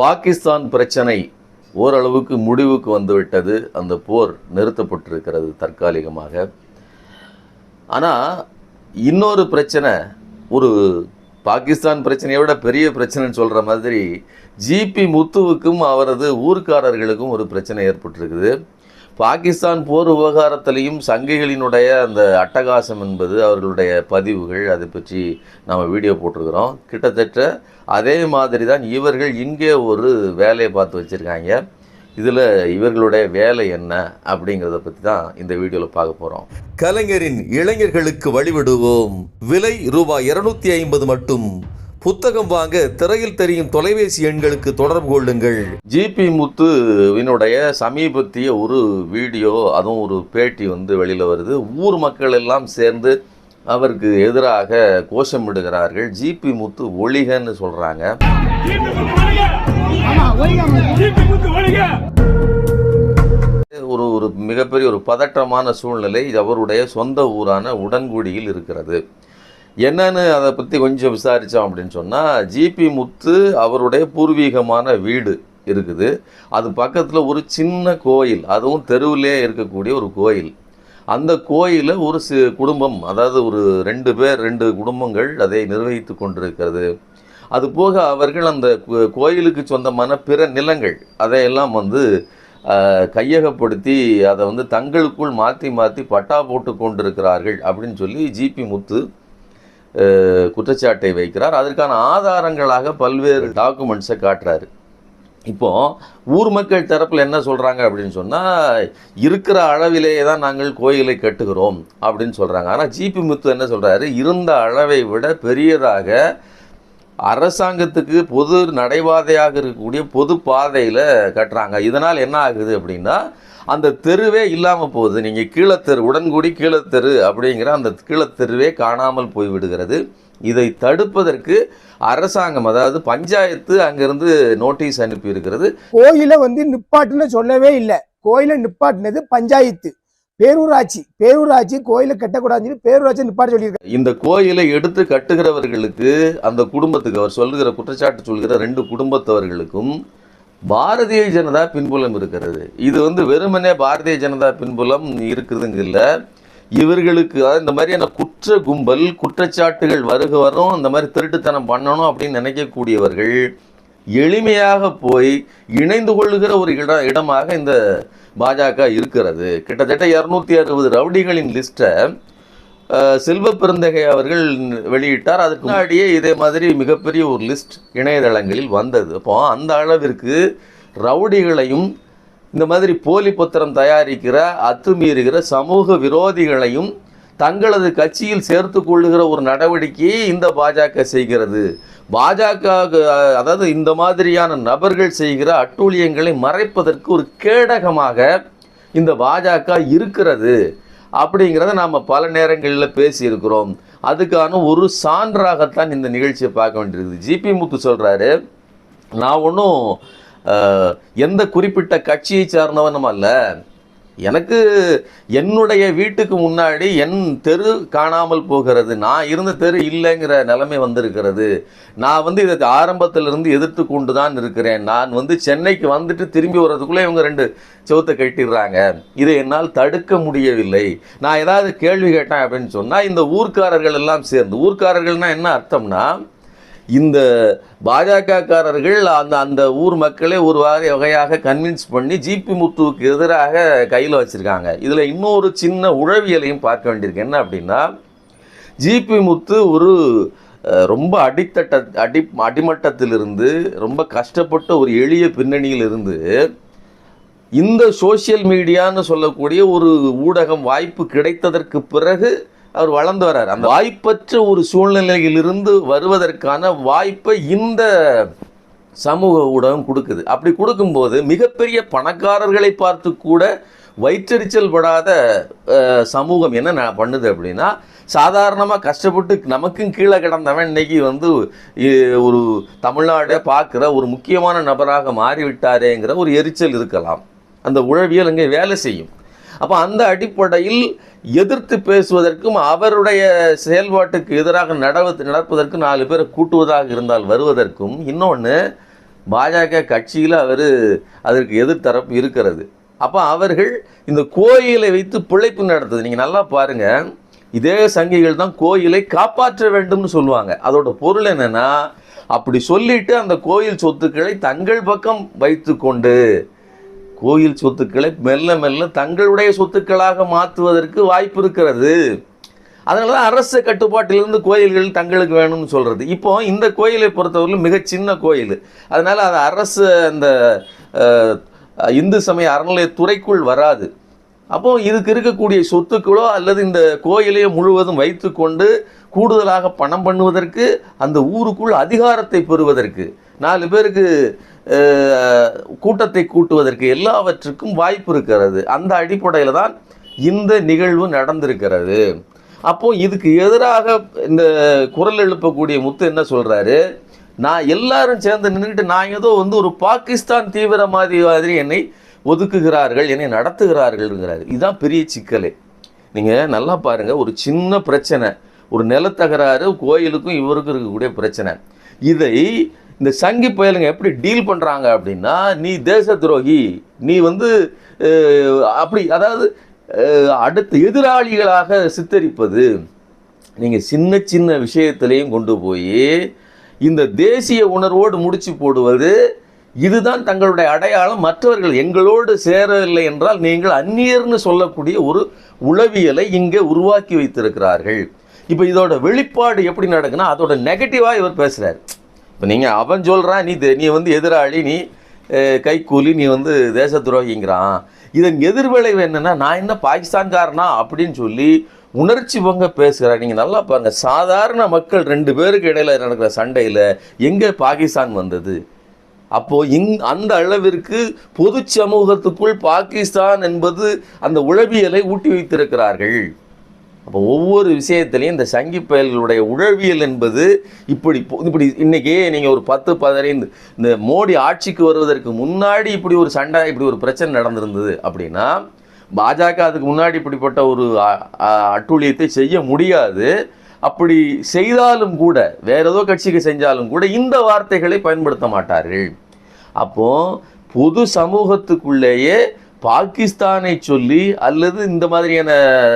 பாகிஸ்தான் பிரச்சனை ஓரளவுக்கு முடிவுக்கு வந்துவிட்டது. அந்த போர் நிறுத்தப்பட்டிருக்கிறது தற்காலிகமாக. ஆனால் இன்னொரு பிரச்சனை ஒரு பாகிஸ்தான் பிரச்சனையை விட பெரிய பிரச்சனைன்னு சொல்கிற மாதிரி ஜிபி முத்துவுக்கும் அவரது ஊர்க்காரர்களுக்கும் ஒரு பிரச்சனை ஏற்பட்டிருக்குது. பாகிஸ்தான் போர் விவகாரத்திலையும் சங்கிகளினுடைய அந்த அட்டகாசம் என்பது அவர்களுடைய பதிவுகள் அதை பற்றி நாம் வீடியோ போட்டிருக்கிறோம். கிட்டத்தட்ட அதே மாதிரி தான் இவர்கள் இங்கே ஒரு வேலையை பார்த்து வச்சுருக்காங்க. இதில் இவர்களுடைய வேலை என்ன அப்படிங்கிறத பற்றி தான் இந்த வீடியோவில் பார்க்க போகிறோம் கலைஞரின் இளைஞர்களுக்கு வழிவிடுவோம். விலை ரூபாய் இரநூத்தி ஐம்பது மட்டும். புத்தகம் வாங்க திரையில் தெரியும் தொலைபேசி எண்களுக்கு தொடர்பு கொள்ளுங்கள். ஜிபி முத்துவினுடைய சமீபத்திய ஒரு வீடியோ அதுவும் ஒரு பேட்டி வந்து வெளியில் வருது. ஊர் மக்கள் எல்லாம் சேர்ந்து அவருக்கு எதிராக கோஷமிடுகிறார்கள். ஜிபி முத்து ஒளிகன்னு சொல்கிறாங்க ஒரு ஒரு மிகப்பெரிய ஒரு பதற்றமான சூழ்நிலை இது அவருடைய சொந்த ஊரான உடன்குடியில் இருக்கிறது. என்னன்னு அதை பற்றி கொஞ்சம் விசாரித்தோம் அப்படின்னு சொன்னால் ஜிபி முத்து அவருடைய பூர்வீகமான வீடு இருக்குது. அது பக்கத்தில் ஒரு சின்ன கோயில் அதுவும் தெருவிலே இருக்கக்கூடிய ஒரு கோயில். அந்த கோயிலை ஒரு சி குடும்பம் அதாவது ஒரு ரெண்டு பேர் ரெண்டு குடும்பங்கள் அதை நிர்வகித்து கொண்டிருக்கிறது. அது போக அவர்கள் அந்த கோயிலுக்கு சொந்தமான பிற நிலங்கள் அதையெல்லாம் வந்து கையகப்படுத்தி அதை வந்து தங்களுக்குள் மாற்றி மாற்றி பட்டா போட்டு கொண்டிருக்கிறார்கள் அப்படின்னு சொல்லி ஜிபி முத்து குற்றச்சாட்டை வைக்கிறார். அதற்கான ஆதாரங்களாக பல்வேறு டாக்குமெண்ட்ஸை காட்டுறாரு. இப்போ ஊர் மக்கள் தரப்பில் என்ன சொல்கிறாங்க அப்படின்னு சொன்னால் இருக்கிற அளவிலேயே தான் நாங்கள் கோயிலை கட்டுகிறோம் அப்படின்னு சொல்கிறாங்க ஆனால் ஜிபி முத்து என்ன சொல்கிறாரு இருந்த அளவை விட பெரியதாக அரசாங்கத்துக்கு பொது நடைபாதையாக இருக்கக்கூடிய பொது பாதையில் கட்டுறாங்க. இதனால் என்ன ஆகுது அப்படின்னா அந்த தெருவே இல்லாமல் போகுது. நீங்கள் கீழத்தெரு உடன்குடி கீழத்தெரு அப்படிங்கிற அந்த கீழத்தெருவே காணாமல் போய் விடுகிறது இதை தடுப்பதற்கு அரசாங்கம் அதாவது பஞ்சாயத்து அங்கிருந்து நோட்டீஸ் அனுப்பி இருக்கிறது கோயிலை வந்து நிப்பாட்டுன்னு சொல்லவே இல்லை. கோயிலை நிப்பாட்டினது பஞ்சாயத்து. பேரூராட்சி. பேரூராட்சி கோயிலை கட்டக்கூடாதுன்னு சொல்லி பேரூராட்சி நிப்பாட்ட சொல்லியிருக்காங்க. இந்த கோயிலை எடுத்து கட்டுகிறவர்களுக்கு அந்த குடும்பத்துக்கு அவர் சொல்லுகிற குற்றச்சாட்டு சொல்கிற ரெண்டு குடும்பத்தவர்களுக்கும் பாரதிய ஜனதா பின்புலம் இருக்கிறது. இது வந்து வெறுமனே பாரதிய ஜனதா பின்புலம் இருக்குதுங்க இல்லை. இவர்களுக்கு இந்த மாதிரியான குற்ற கும்பல் குற்றச்சாட்டுகள் வருக வரும் இந்த மாதிரி திருட்டுத்தனம் பண்ணணும் அப்படின்னு நினைக்கக்கூடியவர்கள் எளிமையாக போய் இணைந்து கொள்ளுகிற ஒரு இட இடமாக இந்த பாஜக இருக்கிறது. கிட்டத்தட்ட இரநூத்தி அறுபது ரவுடிகளின் லிஸ்ட்டை செல்வ பெருந்தகை அவர்கள் வெளியிட்டார். அதுக்கு முன்னாடியே இதே மாதிரி மிகப்பெரிய ஒரு லிஸ்ட் இணையதளங்களில் வந்தது. அப்போ அந்த அளவிற்கு ரவுடிகளையும் இந்த மாதிரி போலி பத்திரம் தயாரிக்கிற அத்துமீறுகிற சமூக விரோதிகளையும் தங்களது கட்சியில் சேர்த்து கொள்ளுகிற ஒரு நடவடிக்கையை இந்த பாஜக செய்கிறது. பாஜக அதாவது இந்த மாதிரியான நபர்கள் செய்கிற அட்டூழியங்களை மறைப்பதற்கு ஒரு கேடகமாக இந்த பாஜக இருக்கிறது. அப்படிங்கிறத நாம் பல நேரங்களில் பேசியிருக்கிறோம். அதுக்கான ஒரு சான்றாகத்தான் இந்த நிகழ்ச்சியை பார்க்க வேண்டியிருக்குது. ஜிபி முத்து சொல்கிறாரு நான் ஒன்றும் எந்த குறிப்பிட்ட கட்சியை சார்ந்தவனும் அல்ல. எனக்கு என்னுடைய வீட்டுக்கு முன்னாடி என் தெரு காணாமல் போகிறது. நான் இருந்த தெரு இல்லைங்கிற நிலைமை வந்திருக்கிறது. நான் வந்து இதை ஆரம்பத்திலிருந்து எதிர்த்து கொண்டு தான் இருக்கிறேன். நான் வந்து சென்னைக்கு வந்துட்டு திரும்பி வர்றதுக்குள்ளே இவங்க ரெண்டு செவத்தை கட்டிடுறாங்க. இதை என்னால் தடுக்க முடியவில்லை. நான் ஏதாவது கேள்வி கேட்டேன் அப்படின்னு சொன்னால் இந்த ஊர்க்காரர்கள் எல்லாம் சேர்ந்து ஊர்க்காரர்கள்னால் என்ன அர்த்தம்னா இந்த பாஜகக்காரர்கள் அந்த அந்த ஊர் மக்களே ஒரு வகை வகையாக கன்வின்ஸ் பண்ணி ஜிபி முத்துவுக்கு எதிராக கையில் வச்சுருக்காங்க. இதில் இன்னொரு சின்ன உழவியலையும் பார்க்க வேண்டியிருக்கு. என்ன அப்படின்னா ஜிபி முத்து ஒரு ரொம்ப அடித்தட்ட அடி அடிமட்டத்திலிருந்து ரொம்ப கஷ்டப்பட்ட ஒரு எளிய பின்னணியில் இருந்து இந்த சோஷியல் மீடியான்னு சொல்லக்கூடிய ஒரு ஊடகம் வாய்ப்பு கிடைத்ததற்கு பிறகு அவர் வளர்ந்து வர்றார். அந்த வாய்ப்பற்ற ஒரு சூழ்நிலையிலிருந்து வருவதற்கான வாய்ப்பை இந்த சமூக ஊடகம் கொடுக்குது. அப்படி கொடுக்கும்போது மிகப்பெரிய பணக்காரர்களை பார்த்து கூட வயிற்றெரிச்சல் படாத சமூகம் என்ன பண்ணுது அப்படின்னா சாதாரணமாக கஷ்டப்பட்டு நமக்கும் கீழே கிடந்தவன் இன்னைக்கு வந்து ஒரு தமிழ்நாடை பார்க்குற ஒரு முக்கியமான நபராக மாறிவிட்டாரேங்கிற ஒரு எரிச்சல் இருக்கலாம். அந்த உழவியல் இங்கே வேலை செய்யும். அப்போ அந்த அடிப்படையில் எதிர்த்து பேசுவதற்கும் அவருடைய செயல்பாட்டுக்கு எதிராக நடவ நடப்பதற்கு நாலு பேரை கூட்டுவதாக இருந்தால் வருவதற்கும் இன்னொன்று பாஜக கட்சியில் அவர் அதற்கு எதிர்த்தரப்பு இருக்கிறது. அப்போ அவர்கள் இந்த கோயிலை வைத்து பிழைப்பு நடத்துது. நீங்கள் நல்லா பாருங்கள் இதே சங்கிகள் தான் கோயிலை காப்பாற்ற வேண்டும்னு சொல்லுவாங்க. அதோட பொருள் என்னென்னா அப்படி சொல்லிட்டு அந்த கோயில் சொத்துக்களை தங்கள் பக்கம் வைத்துக்கொண்டு கோயில் சொத்துக்களை மெல்ல மெல்ல தங்களுடைய சொத்துக்களாக மாற்றுவதற்கு வாய்ப்பு இருக்கிறது. அதனால தான் அரசு கட்டுப்பாட்டிலிருந்து கோயில்கள் தங்களுக்கு வேணும்னு சொல்கிறது இப்போ இந்த கோயிலை பொறுத்தவரையிலும் மிக சின்ன கோயில். அதனால் அது அரசு அந்த இந்து சமய அறநிலையத்துறைக்குள் வராது. அப்போ இதுக்கு இருக்கக்கூடிய சொத்துக்களோ அல்லது இந்த கோயிலையோ முழுவதும் வைத்துக்கொண்டு கூடுதலாக பணம் பண்ணுவதற்கு அந்த ஊருக்குள் அதிகாரத்தை பெறுவதற்கு நாலு பேருக்கு கூட்டத்தை கூட்டுவதற்கு எல்லாவற்றுக்கும் வாய்ப்பு இருக்கிறது. அந்த அடிப்படையில் தான் இந்த நிகழ்வு நடந்திருக்கிறது. அப்போது இதுக்கு எதிராக இந்த குரல் எழுப்பக்கூடிய முத்து என்ன சொல்கிறாரு நான் எல்லாரும் சேர்ந்து நின்றுட்டு நான் ஏதோ வந்து ஒரு பாகிஸ்தான் தீவிரவாதி மாதிரி என்னை ஒதுக்குகிறார்கள் என்னை நடத்துகிறார்கள்ங்கிறாரு இதுதான் பெரிய சிக்கலே. நீங்கள் நல்லா பாருங்கள் ஒரு சின்ன பிரச்சனை. ஒரு நிலத்தகராறு கோயிலுக்கும் இவருக்கும் இருக்கக்கூடிய பிரச்சனை. இதை இந்த சங்கி பயலுங்க எப்படி டீல் பண்ணுறாங்க அப்படின்னா நீ தேச துரோகி நீ வந்து அப்படி அதாவது அடுத்த எதிராளிகளாக சித்தரிப்பது நீங்கள் சின்ன சின்ன விஷயத்திலையும் கொண்டு போய் இந்த தேசிய உணர்வோடு முடிச்சு போடுவது இதுதான் தங்களுடைய அடையாளம். மற்றவர்கள் எங்களோடு சேரவில்லை என்றால் நீங்கள் அந்நியர்னு சொல்லக்கூடிய ஒரு உளவியலை இங்கே உருவாக்கி வைத்திருக்கிறார்கள். இப்போ இதோட வெளிப்பாடு எப்படி நடக்குன்னா அதோட நெகட்டிவாக இவர் பேசுகிறார் இப்போ நீங்கள் அவன் சொல்கிறான் நீ நீ வந்து எதிராளி நீ கைக்கூலி நீ வந்து தேச துரோகிங்கிறான் இதன் எதிர்விளைவு என்னென்னா நான் என்ன பாகிஸ்தான்காரனா அப்படின்னு சொல்லி உணர்ச்சி பொங்க பேசுகிறார். நீங்கள் நல்லா பாருங்கள் சாதாரண மக்கள் ரெண்டு பேருக்கு இடையில் நடக்கிற சண்டையில் எங்கே பாகிஸ்தான் வந்தது? அப்போது இங் அந்த அளவிற்கு பொது சமூகத்துக்குள் பாகிஸ்தான் என்பது அந்த உளவியலை ஊட்டி வைத்திருக்கிறார்கள். அப்போ ஒவ்வொரு விஷயத்துலையும் இந்த சங்கி பயல்களுடைய உழவியல் என்பது இப்படி இப்படி இன்னைக்கே நீங்கள் ஒரு பத்து பதினைந்து இந்த மோடி ஆட்சிக்கு வருவதற்கு முன்னாடி இப்படி ஒரு சண்டை இப்படி ஒரு பிரச்சனை நடந்திருந்தது அப்படின்னா பாஜக அதுக்கு முன்னாடி இப்படிப்பட்ட ஒரு அட்டூழியத்தை செய்ய முடியாது. அப்படி செய்தாலும் கூட வேற ஏதோ கட்சிக்கு செஞ்சாலும் கூட இந்த வார்த்தைகளை பயன்படுத்த மாட்டார்கள். அப்போது பொது சமூகத்துக்குள்ளேயே பாகிஸ்தானை சொல்லி அல்லது இந்த மாதிரியான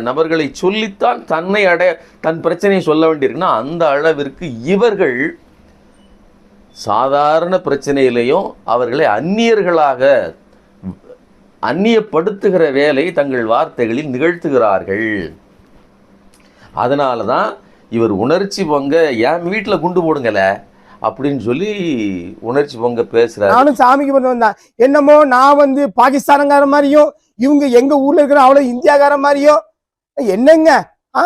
நபர்களை சொல்லித்தான் தன்னை அடைய தன் பிரச்சனையை சொல்ல வேண்டியிருக்குன்னா அந்த அளவிற்கு இவர்கள் சாதாரண பிரச்சனையிலையும் அவர்களை அந்நியர்களாக அந்நியப்படுத்துகிற வேலை தங்கள் வார்த்தைகளில் நிகழ்த்துகிறார்கள். அதனால தான் இவர் உணர்ச்சி பொங்க என் வீட்டில் குண்டு போடுங்கல? அப்படின்னு சொல்லி உணர்ச்சி பொங்க பேசுறாரு. நானும் சாமிக்கு பண்ண வந்தேன். என்னமோ நான் வந்து பாகிஸ்தானங்கார மாதிரியும் இவங்க எங்க ஊர்ல இருக்கிற அவ்வளவு இந்தியாக்கார மாதிரியும் என்னங்க? ஆ?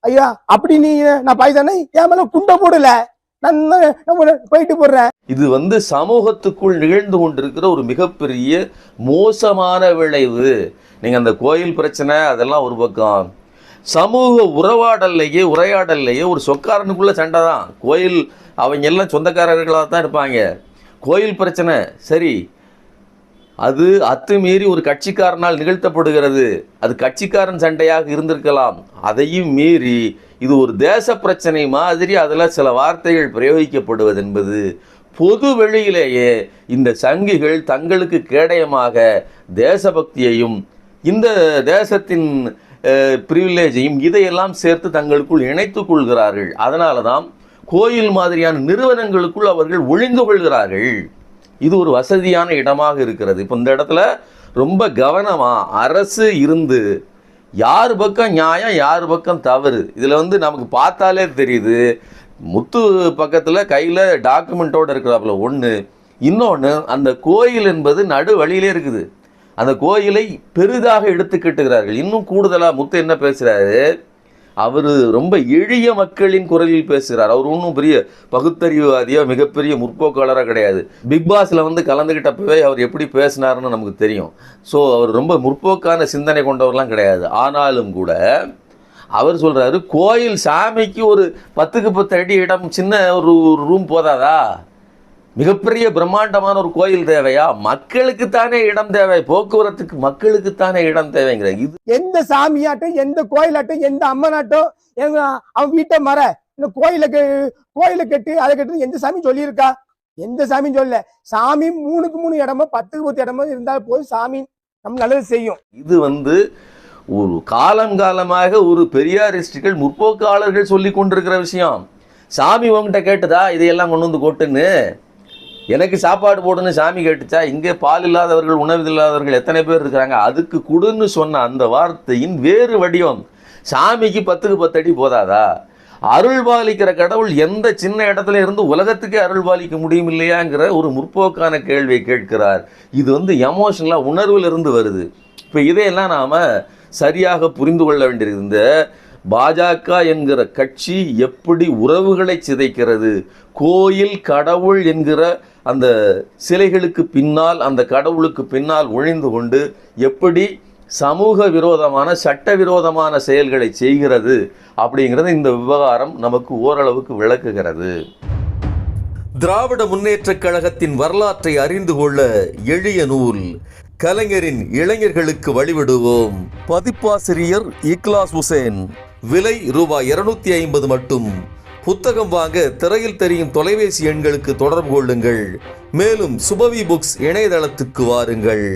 ஐயா அப்படி நீ நான் பாகிஸ்தானே? என் மேல குண்டை போடல. போயிட்டு போடுறேன் இது வந்து சமூகத்துக்குள் நிகழ்ந்து கொண்டிருக்கிற ஒரு மிகப்பெரிய மோசமான விளைவு. நீங்கள் அந்த கோயில் பிரச்சனை அதெல்லாம் ஒரு பக்கம். சமூக உறவாடல்லையே உரையாடல்லையே ஒரு சொக்காரனுக்குள்ள சண்டை தான். கோயில் அவங்க எல்லாம் சொந்தக்காரர்களாக தான் இருப்பாங்க. கோயில் பிரச்சனை சரி. அது அத்துமீறி ஒரு கட்சிக்காரனால் நிகழ்த்தப்படுகிறது. அது கட்சிக்காரன் சண்டையாக இருந்திருக்கலாம். அதையும் மீறி இது ஒரு தேச பிரச்சனை மாதிரி அதில் சில வார்த்தைகள் பிரயோகிக்கப்படுவது என்பது பொது வெளியிலேயே இந்த சங்கிகள் தங்களுக்கு கேடயமாக தேசபக்தியையும் இந்த தேசத்தின் ப்ரிவிலேஜையும் இதையெல்லாம் சேர்த்து தங்களுக்குள் இணைத்து கொள்கிறார்கள். அதனால தான் கோயில் மாதிரியான நிறுவனங்களுக்குள் அவர்கள் ஒழிந்து கொள்கிறார்கள். இது ஒரு வசதியான இடமாக இருக்கிறது. இப்போ இந்த இடத்துல ரொம்ப கவனமாக அரசு இருந்து யார் பக்கம் நியாயம் யார் பக்கம் தவறு இதில் வந்து நமக்கு பார்த்தாலே தெரியுது. முத்து பக்கத்தில் கையில் டாக்குமெண்ட்டோடு இருக்கிறாப்புல ஒன்று இன்னொன்று அந்த கோயில் என்பது நடு வழியிலே இருக்குது. அந்த கோயிலை பெரிதாக எடுத்துக்கிட்டுகிறார்கள் இன்னும் கூடுதலாக முத்து என்ன பேசுகிறாரு அவர் ரொம்ப எளிய மக்களின் குரலில் பேசுகிறார். அவர் ஒன்றும் பெரிய பகுத்தறிவுவாதியாக மிகப்பெரிய முற்போக்காளராக கிடையாது. பிக் பாஸில் வந்து கலந்துக்கிட்டப்பவே அவர் எப்படி பேசினார்னு நமக்கு தெரியும். ஸோ அவர் ரொம்ப முற்போக்கான சிந்தனை கொண்டவர்லாம் கிடையாது. ஆனாலும் கூட அவர் சொல்கிறாரு கோயில் சாமிக்கு ஒரு பத்துக்கு பத்து அடி இடம் சின்ன ஒரு ரூம் போதாதா? மிகப்பெரிய பிரம்மாண்டமான ஒரு கோயில் தேவையா? மக்களுக்கு தானே இடம் தேவை. போக்குவரத்துக்கு மக்களுக்கு தானே இடம் தேவைங்கிற இது. எந்த சாமியாட்டம் எந்த கோயிலாட்டம் எந்த அம்மனாட்டம் எங்க அவன் வீட்டை மற. இந்த கோயிலை கோயிலை கட்டு அதை கட்டு எந்த சாமி சொல்லியிருக்கா? எந்த சாமியும் சொல்லல. சாமி மூணுக்கு மூணு இடமோ பத்துக்கு பத்து இடமோ இருந்தால் போதும் சாமி. நம்ம நல்லது செய்யும். இது வந்து ஒரு காலங்காலமாக ஒரு பெரியாரிஸ்டுகள் முற்போக்காளர்கள் சொல்லி கொண்டிருக்கிற விஷயம். சாமி உங்ககிட்ட கேட்டுதா? இதையெல்லாம் கொண்டு வந்து கொட்டுன்னு. எனக்கு சாப்பாடு போடுன்னு சாமி கேட்டுச்சா? இங்கே பால் இல்லாதவர்கள் உணவு இல்லாதவர்கள் எத்தனை பேர் இருக்கிறாங்க? அதுக்கு கொடுன்னு சொன்ன அந்த வார்த்தையின் வேறு வடிவம். சாமிக்கு பத்துக்கு பத்து அடி போதாதா? அருள் பாலிக்கிற கடவுள் எந்த சின்ன இடத்துல இருந்து உலகத்துக்கே அருள் பாலிக்க முடியும் இல்லையாங்கிற ஒரு முற்போக்கான கேள்வியை கேட்கிறார். இது வந்து எமோஷனலாக உணர்வில் இருந்து வருது. இப்போ இதையெல்லாம் நாம் சரியாக புரிந்து கொள்ள வேண்டியிருந்த பாஜக என்கிற கட்சி எப்படி உறவுகளை சிதைக்கிறது? கோயில் கடவுள் என்கிற அந்த சிலைகளுக்கு பின்னால் அந்த கடவுளுக்கு பின்னால் ஒழிந்து கொண்டு எப்படி சமூக விரோதமான சட்டவிரோதமான செயல்களை செய்கிறது அப்படிங்கிறது இந்த விவகாரம் நமக்கு ஓரளவுக்கு விளக்குகிறது. திராவிட முன்னேற்றக் கழகத்தின் வரலாற்றை அறிந்து கொள்ள எளிய நூல் கலைஞரின் இளைஞர்களுக்கு வழிவிடுவோம். பதிப்பாசிரியர் இக்லாஸ் ஹுசேன் விலை ரூபாய் இருநூத்தி ஐம்பது மட்டும். புத்தகம் வாங்க திரையில் தெரியும் தொலைபேசி எண்களுக்கு தொடர்பு கொள்ளுங்கள். மேலும் சுபவி புக்ஸ் இணையதளத்துக்கு வாருங்கள்.